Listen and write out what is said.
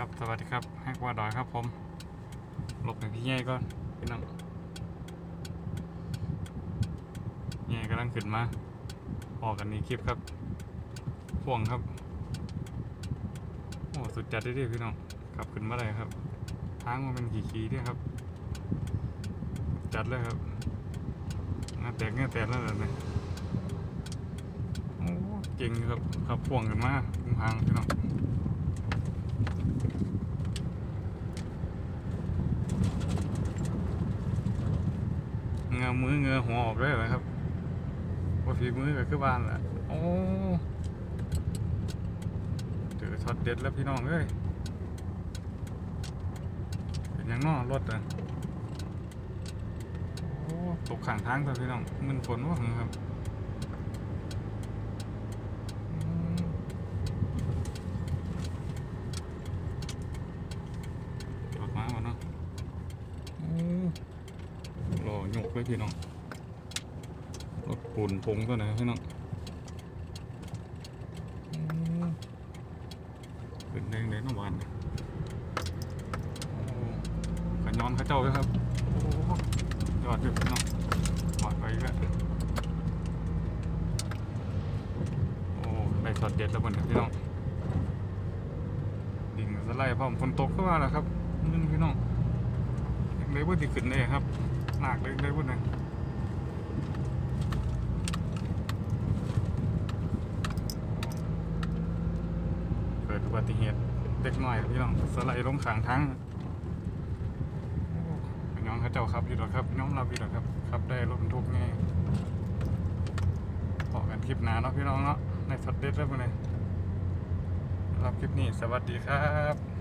ครับสวัสดีครับแฮกว่าดอยครับผมหลบให้พี่ใหญ่ก่อนพี่น้องใหญ่กำลังขึ้นมาออกกันนี้คลิปครับพ่วงครับโอ้สุดจัดเลยดิพี่น้องขับขึ้นมาเลยครับทางมันเป็นขี่ขี่ด้วยครับ จัดเลยครับงาแตกงาแตกแล้วเลยโอ้เก่งครับขับพ่วงกันมาคุ้มทางพี่น้อง เงา มือเงาหัวออกได้เหรอครับว่าฝีมือกับคือบ้านแหละโอ้เจอช็อตเด็ดแล้วพี่น้องเอ้ยเป็นยังนอรถอะโอ้ตกข้างทางเลยพี่น้องมันฝนว่าครับอืมรถมาวะเนาะโอ้ รอห ยกเลยพี่น้องรถปูนพงตัวไหนพี่น้องเป็นแดงเลยน้ำหวานเนี่ยโอ้ขย้อนข้าเจ้าด้วยครับยอดอยู่พี่น้องหวานไปอีกแล้วโอ้ได้ช็อตเด็ดแล้วบนเนี่ยพี่น้องดิ่งสไลด์พร้อมฝนตกก็ว่าแล้วครับนึงพี่น้องเลยว่าที่ขึ้นเลยครับ หนักเลยเลยว่านะเกิดอุบัติเหตุเด็กหน่อยพี่น้องสไลด์ลงขางทางน้องเขาเจ้าครับอยู่หรอครับน้องเราอยู่หรอครับขับได้รถบรรทุกไงต่อกันคลิปหนาเนาะพี่น้องเนาะในสดเด็ดแล้วพวกนี้รับคลิปนี้สวัสดีครับ